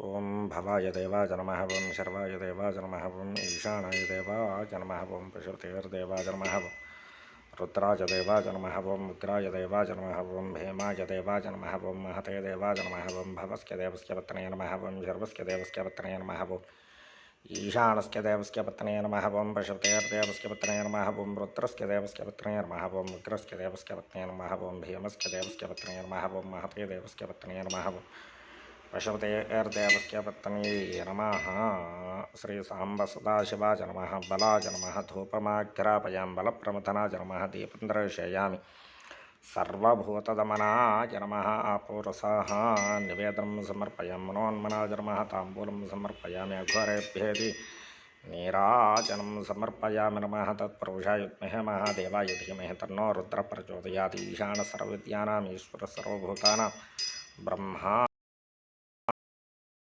ओम भवाय देवाय नम ओं शर्वाय देवाय नम ओं ईशानाय देवाय नम ओं पशुतेर्देवाय नम रुद्राय देवाय नम ओं मुद्राय देवाय नम ओं भीमाय देवाय नम ओं महते देवाय नम ओं भवस्य देवस्य पत्ने नम ओं शर्वस्क देवस्क पत्ने नम ओं ईशानस्क देवस्क पत्ने नम ओं पशुतेर्देवस्क पत्ने नम ओं रुद्रस्क देवस्क पत्ने नम ओं मुद्रस्य देवस्क पत्ने नम ओं भीमस्य देवस्क पत्ने नम ओं महते देवस्क पत्ने नम ओं पशुते एर्देवस्म श्री सांब सदाशिवा जन्म बलाच नमः धूपमाघ्रापयां बलप्रमथनाच नमः दीपं दर्शयामि सर्वभूतदमनाय नमः आपूरसाः निवेदनं समर्पयामि मनोन्मनाय नमः ताम्बूलं समर्पयामि अघोरेभ्येति नीराजनं समर्पयामि नमः तत्पुरुषाय विद्महे महादेवाय धीमहि तन्नो रुद्रप्रचोदयात् ईशानसर्वविद्यानाम् ईश्वरसर्वभूतानां ब्रह्मा